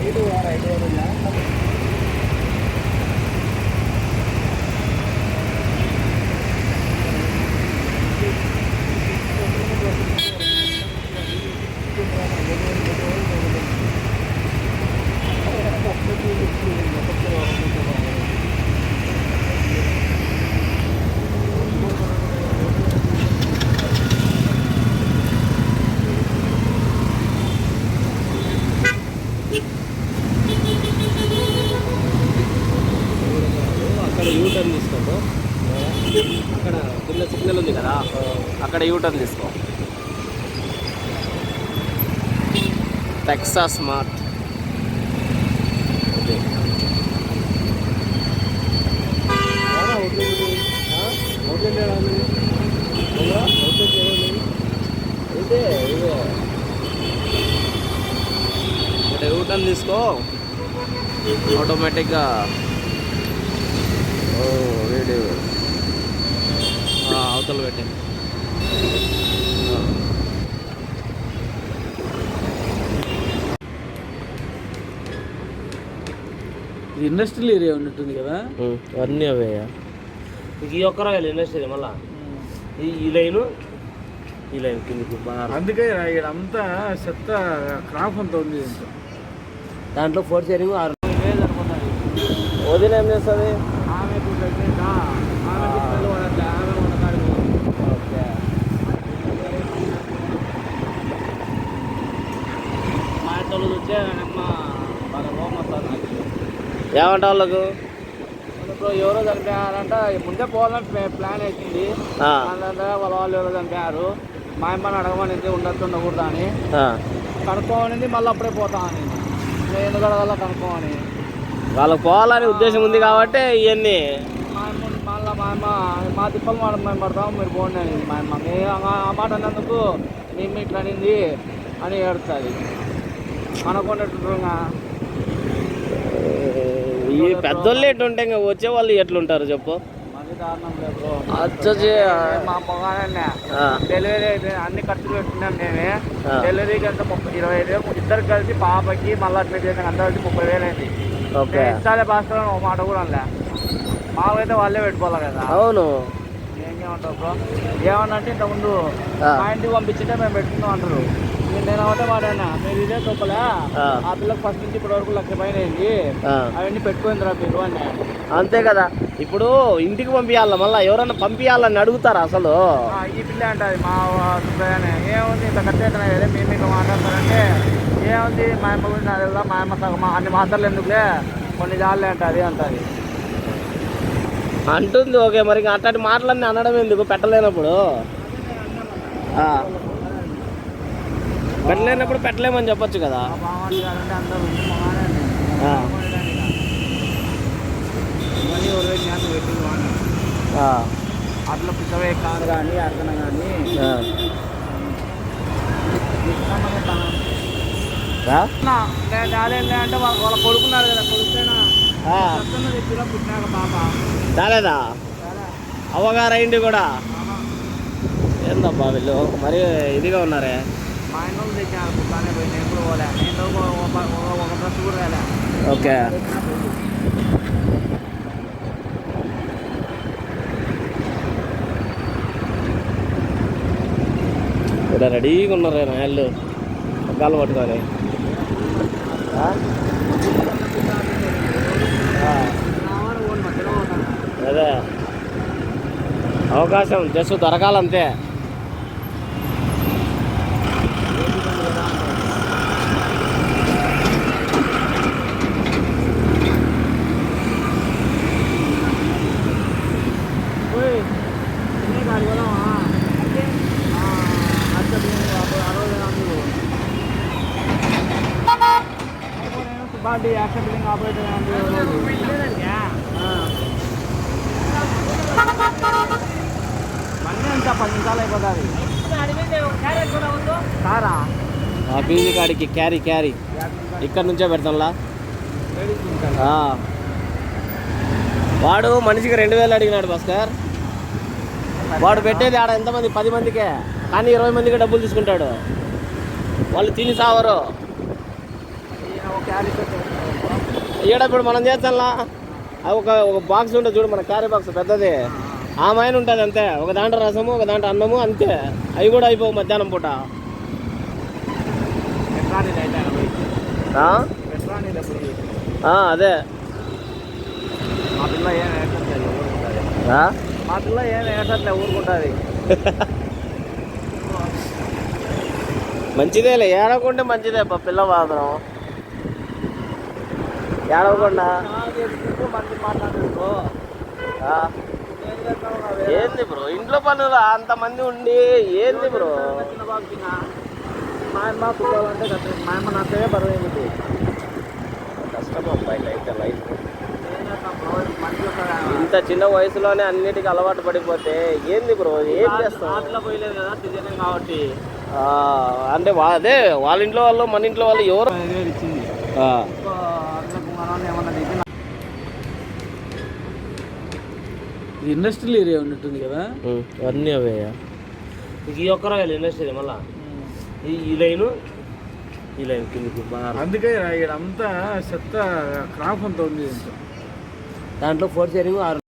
ഇത് വേറെ ഇത് വേറെ ഞാൻ అక్కడ యూటర్న్ తీసుకో. టెక్సా స్మార్ట్ ఇదే ఇదే ఇక్కడ యూటర్న్ తీసుకో. ఆటోమేటిక్గా ఓ వీడియో అవతల పెట్టి ఇది ఇండస్ట్రియల్ ఏరియా ఉన్నట్టుంది కదా? అన్నీ అవే ఈ ఒక్కరా ఇండస్ట్రీ మళ్ళా. ఈ ఈ లైను ఈ లైన్ కిందికి అందుకే ఇక్కడ అంతా చెత్త క్రాప్ అంతా ఉంది దీంట్లో. దాంట్లో ఫోర్ షేరింగ్ ఆరు. ఏం చేస్తుంది ఆమెకు ప్రెగ్నెంట్ ఆమెకు పిల్లలు పడట్లే ఆమె ఉండకాడు ఓకే మా ఇంట్లో చూస్తే వెనక వాళ్ళ కోపం వస్తుంది నాకు ఏమంట వాళ్ళకు? ఇప్పుడు ఎవరో చనిపోయారంట. ముందే పోవాలని ప్లా- ప్లాన్ అలాంటి వాళ్ళ వాళ్ళు ఎవరో చనిపోయారు. మా అమ్మని అడగమనింది ఉండొచ్చు ఉండకూడదా అని. కనుక్కోమనింది మళ్ళీ అప్పుడే పోతా అని. నేను ఎందుకు అడగాల కనుక్కోమని. వాళ్ళకు పోవాలని ఉద్దేశం ఉంది కాబట్టి ఇవన్నీ. మా అమ్మ మళ్ళీ మా అమ్మ మా తిప్పలు మాట మేము పడతాం మీరు పోండి అని. మా అమ్మ మీ ఆ- మాట అన్నందుకు మేము ఇట్లా అనింది అని ఏడుస్తుంది. అనుకున్నట్టుగా ఈ పెద్దోళ్ళు ఎట్లుంటే ఇంకా వచ్చే వాళ్ళు ఎట్లుంటారు చెప్పు. మా పొగానే డెలివరీ అయితే అన్ని ఖర్చులు పెట్టుకున్నాం మేమే. ఆ. డెలివరీకి అంతా ముప్పై ఇరవై ఐదు వేలు. ఇద్దరు కలిసి పాపకి మళ్ళీ అట్లా చేసాక అందరూ కలిసి ముప్పై వేలు అయింది. ఇస్తాలే భాస్కర్ ఒక మాట కూడా అనలే. మాకైతే వాళ్ళే పెట్టుకోవాలి కదా. అవును. ఏం బ్రో? ఏమన్నా అంటే ఇంతకుముందు. మా ఇంటికి పంపించింటే మేము పెట్టుకుందాం అంటారు. నేను మీరు ఇదే తొప్పలే ఆ. పిల్లకి ఫస్ట్ నుంచి ఇప్పటి వరకు లక్ష పైన అయింది. ఆ, అవన్నీ పెట్టుకుందిరా మీరు అంతే కదా. ఇప్పుడు ఇంటికి పంపించాల మళ్ళీ ఎవరన్నా పంపించాలని అడుగుతారా అసలు? ఈ పిల్ల అంటది మా సుబ్బయ్యనే. ఏముంది ఇంత ఖర్చు అవుతున్నాయి కదా మేము ఇట్లా మాట్లాడతారంటే ఏముంది మా అమ్మ గురించి నాకు మా అమ్మ సగం అన్ని మాత్రలు ఎందుకులే? కొన్ని జాలే అంటది అంటది అంటుంది ఓకే మరి అట్లాంటి మాటలన్నీ అనడం ఎందుకు? పెట్టలేనప్పుడు. పెట్టలేనప్పుడు పెట్టలేమని చెప్పొచ్చు కదా. అట్లా పిచ్చవే కారు కానీ అర్థన కానీ. అంటే వాళ్ళ కొడుకున్నారు కదా కొడుకునా పుట్టినాక పాప. రాలేదా సరే. అవ్వగారు అయింది కూడా. ఏందబ్బా వీళ్ళు? మరి ఇదిగా ఉన్నారే? మా ఇంట్లో తెచ్చాను పుట్టానే పోయి నేను ఎప్పుడు పోలే నేను ఒక- డ్రెస్ కూడా రాలే ఓకే ఇక్కడ రెడీగా ఉన్నారు నాయళ్ళు పగ్గాలు పట్టుకొని అదే అవకాశం జస్ట్ దొరకాలంతే పోయి తినే కాదు పోదామా అచ్చా అరవై అందుకు సుబ్బాటి యాక్షన్ బిల్డింగ్ ఆపరేటర్ మళ్ళీ అంతా పది నిమిషాలు అయిపోతుంది. కారా? ఆ బీజీ కాడికి క్యారీ క్యారీ. ఇక్కడ నుంచే పెడతాంలా. వాడు మనిషికి రెండు వేలు అడిగినాడు భాస్కర్. వాడు పెట్టేది ఆడ ఎంతమంది? పది మందికే. కానీ ఇరవై మందికి డబ్బులు తీసుకుంటాడు. వాళ్ళు తిని సావరు. ఇప్పుడు మనం చేస్తాంలా? అది ఒక ఒక బాక్స్ ఉంటుంది చూడు మన క్యారీ బాక్స్ పెద్దది. ఆ. మైన ఉంటుంది అంతే. ఒక దాంట్లో రసము ఒక దాంట్లో అన్నము అంతే. అవి కూడా అయిపోవు మధ్యాహ్నం పూట. అదే. మా పిల్ల ఏం వేసట్లేదు ఊరుకుంటుంది. ఆ? మా పిల్ల ఏం వేసట్లే ఊరుకుంటుంది. మంచిదేలే ఏడవకుంటే మంచిదే పిల్ల మాత్రం. ఏడవకుండా. మంచి ఏంది బ్రో? ఇంట్లో పనులు? అంతమంది ఉండి ఏంది బ్రో? చిన్న మా అమ్మ పిల్లలంటే మా అమ్మ నాకే బరువు కష్టం అబ్బాయి లైఫ్ లైఫ్ ఇంత చిన్న వయసులోనే అన్నిటికీ అలవాటు పడిపోతే ఏంది బ్రో? ఏం చేస్తాం పోయలేదు కాబట్టి అంటే అదే వాళ్ళ ఇంట్లో వాళ్ళు మన ఇంట్లో వాళ్ళు ఎవరు? ఇచ్చింది ఆ, ఇంకో అట్లకు మనం ఏమన్నా దిగి ఇండస్ట్రియల్ ఏరియా ఉన్నట్టుంది కదా? అన్నీ అవే ఈ ఒక్క రాయాలి ఇండస్ట్రీ మళ్ళా? ఈ లైను ఈ లైన్ కిందకి బాగా. అందుకే ఇక్కడ అంతా చెత్త క్రాప్ అంతా ఉంది దాంట్లో ఫోర్ షేరింగ్ ఆరు